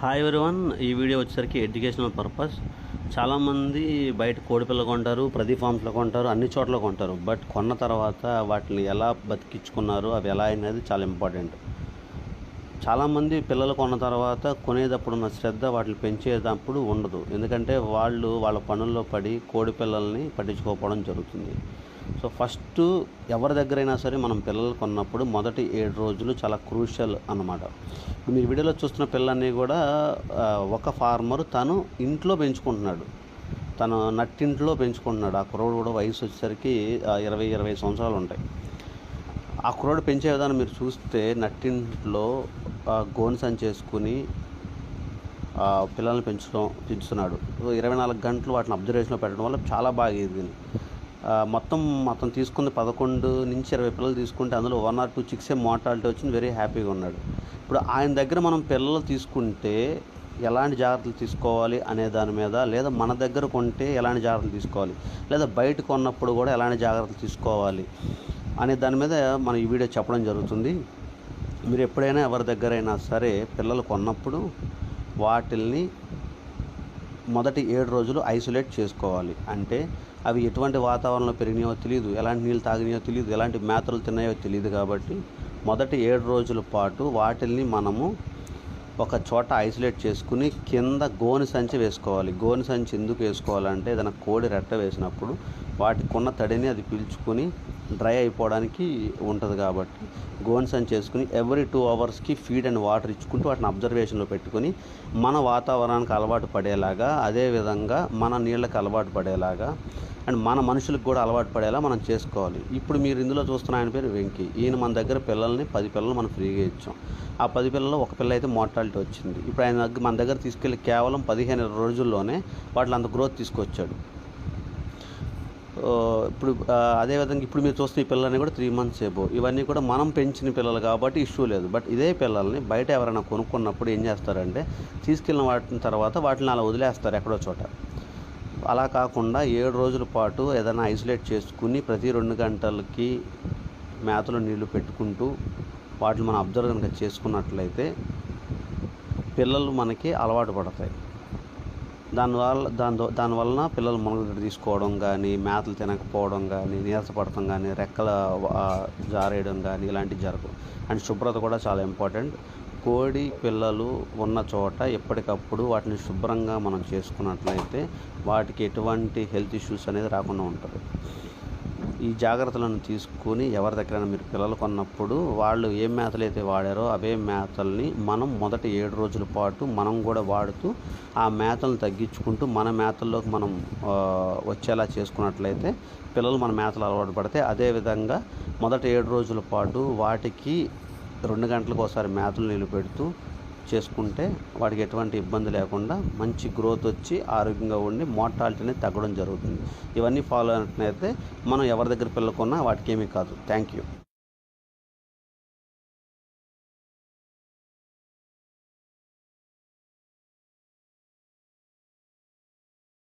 Hi one ఈ video వచ్చేసరికి educational purpose. చాలామంది బయట కోడిపిల్ల కొంటారు ప్రతి ఫామ్స్లో కొంటారు అన్ని చోట్ల కొంటారు. బట్ కొన్న తర్వాత వాటిని ఎలా బతికించుకున్నారు అవి ఎలా అనేది చాలా ఇంపార్టెంట్ చాలామంది పిల్లలు కొన్న తర్వాత కొనేటప్పుడు ఉన్న శ్రద్ధ వాటిని పెంచేటప్పుడు ఉండదు. ఎందుకంటే వాళ్ళు వాళ్ళ పనుల్లో పడి కోడి పిల్లల్ని పట్టించుకోకపోవడం జరుగుతుంది. సో ఫస్ట్ ఎవరి దగ్గరైనా సరే మనం పిల్లలు కొన్నప్పుడు మొదటి ఏడు రోజులు చాలా క్రూషియల్ అన్నమాట. ఇప్పుడు మీరు వీడియోలో చూస్తున్న పిల్లల్ని కూడా ఒక ఫార్మర్ తను ఇంట్లో పెంచుకుంటున్నాడు. తను నట్టింట్లో పెంచుకుంటున్నాడు. ఆ కుర్రోడు కూడా వయసు వచ్చేసరికి ఇరవై ఇరవై సంవత్సరాలు ఉంటాయి. ఆ కుర్రోడు పెంచే విధానం మీరు చూస్తే నట్టింట్లో ఆ, చేసుకుని పిల్లల్ని పెంచడం పెంచుతున్నాడు. సో ఇరవై నాలుగు గంటలు వాటిని అబ్జర్వేషన్లో పెట్టడం వల్ల చాలా బాగా ఎదిగింది మొత్తం మొత్తం తీసుకుంది పదకొండు నుంచి ఇరవై పిల్లలు తీసుకుంటే అందులో వన్ ఆర్ టూ చిక్సే మోర్టాలిటీ వచ్చింది వెరీ హ్యాపీగా ఉన్నాడు. ఇప్పుడు ఆయన దగ్గర మనం పిల్లలు తీసుకుంటే ఎలాంటి జాగ్రత్తలు తీసుకోవాలి అనే దాని మీద లేదా మన దగ్గర కొంటే ఎలాంటి జాగ్రత్తలు తీసుకోవాలి లేదా బయట కొన్నప్పుడు కూడా ఎలాంటి జాగ్రత్తలు తీసుకోవాలి అనే దాని మీద మనం ఈ వీడియో చెప్పడం జరుగుతుంది. మీరు ఎప్పుడైనా ఎవరి దగ్గరైనా సరే పిల్లలు కొన్నప్పుడు వాటిల్ని మొదటి ఏడు రోజులు ఐసోలేట్ చేసుకోవాలి. అంటే అవి ఎటువంటి వాతావరణంలో పెరిగినాయో తెలియదు ఎలాంటి నీళ్ళు తాగినాయో తెలియదు ఎలాంటి మేతలు తిన్నాయో తెలియదు కాబట్టి మొదటి ఏడు రోజుల పాటు వాటిల్ని మనము ఒక చోట ఐసోలేట్ చేసుకుని కింద గోని సంచి వేసుకోవాలి. గోని సంచి ఎందుకు వేసుకోవాలంటే ఏదైనా కోడి రెట్ట వేసినప్పుడు వాటికున్న తడిని అది పీల్చుకుని డ్రై అయిపోవడానికి ఉంటుంది కాబట్టి గోన్స్ అని వేసుకుని ఎవ్రీ టూ అవర్స్కి ఫీడ్ అండ్ వాటర్ ఇచ్చుకుంటూ వాటిని అబ్జర్వేషన్లో పెట్టుకుని మన వాతావరణానికి అలవాటు పడేలాగా అదేవిధంగా మన నీళ్ళకి అలవాటు పడేలాగా అండ్ మన మనుషులకు కూడా అలవాటు పడేలా మనం చేసుకోవాలి. ఇప్పుడు మీరు ఇందులో చూస్తున్న ఆయన పేరు వెంకీ. ఈయన మన దగ్గర పిల్లల్ని పది పిల్లలు మనం ఫ్రీగా ఇచ్చాం. ఆ పది పిల్లల్లో ఒక పిల్ల అయితే మోర్టాలిటీ వచ్చింది. ఇప్పుడు ఆయన మన దగ్గర తీసుకెళ్ళి కేవలం పదిహేను రోజుల్లోనే వాటిలో అంత గ్రోత్ తీసుకొచ్చాడు. ఇప్పుడు అదేవిధంగా ఇప్పుడు మీరు చూస్తున్న ఈ పిల్లల్ని కూడా త్రీ మంత్స్ ఏబో ఇవన్నీ కూడా మనం పెంచిన పిల్లలు కాబట్టి ఇష్యూ లేదు. బట్ ఇదే పిల్లల్ని బయట ఎవరైనా కొనుక్కున్నప్పుడు ఏం చేస్తారంటే తీసుకెళ్ళిన వాటిని తర్వాత వాటిని అలా వదిలేస్తారు ఎక్కడో చోట. అలా కాకుండా ఏడు రోజుల పాటు ఏదైనా ఐసోలేట్ చేసుకుని ప్రతి రెండు గంటలకి మేతలో నీళ్ళు పెట్టుకుంటూ వాటిని మనం అబ్జర్వ్ కనుక చేసుకున్నట్లయితే పిల్లలు మనకి అలవాటు పడతాయి. దానివల్ల దాని దానివలన పిల్లలు మునగగడ్డ తీసుకోవడం కానీ మేతలు తినకపోవడం కానీ నీరసపడటం కానీ రెక్కల జారేయడం కానీ ఇలాంటివి జరగవు. అండ్ శుభ్రత కూడా చాలా ఇంపార్టెంట్. కోడి పిల్లలు ఉన్న చోట ఎప్పటికప్పుడు వాటిని శుభ్రంగా మనం చేసుకున్నట్లయితే వాటికి ఎటువంటి హెల్త్ ఇష్యూస్ అనేది రాకుండా ఉంటుంది. ఈ జాగ్రత్తలను తీసుకొని ఎవరి దగ్గరైనా మీరు పిల్లలు కొన్నప్పుడు వాళ్ళు ఏ మేతలు అయితే వాడారో అవే మేతల్ని మనం మొదటి ఏడు రోజుల పాటు మనం కూడా వాడుతూ ఆ మేతలను తగ్గించుకుంటూ మన మేతల్లోకి మనం వచ్చేలా చేసుకున్నట్లయితే పిల్లలు మన మేతలు అలవాటు పడితే అదేవిధంగా మొదటి ఏడు రోజుల పాటు వాటికి రెండు గంటలకు ఒకసారి మేతలు నిలబెడుతూ చేసుకుంటే వాడికి ఎటువంటి ఇబ్బంది లేకుండా మంచి గ్రోత్ వచ్చి ఆరోగ్యంగా ఉండి మోర్టాలిటీ అనేది తగ్గడం జరుగుతుంది. ఇవన్నీ ఫాలో అయినట్లయితే మనం ఎవరి దగ్గర పిల్లకున్నా వాటికి ఏమీ కాదు. Thank you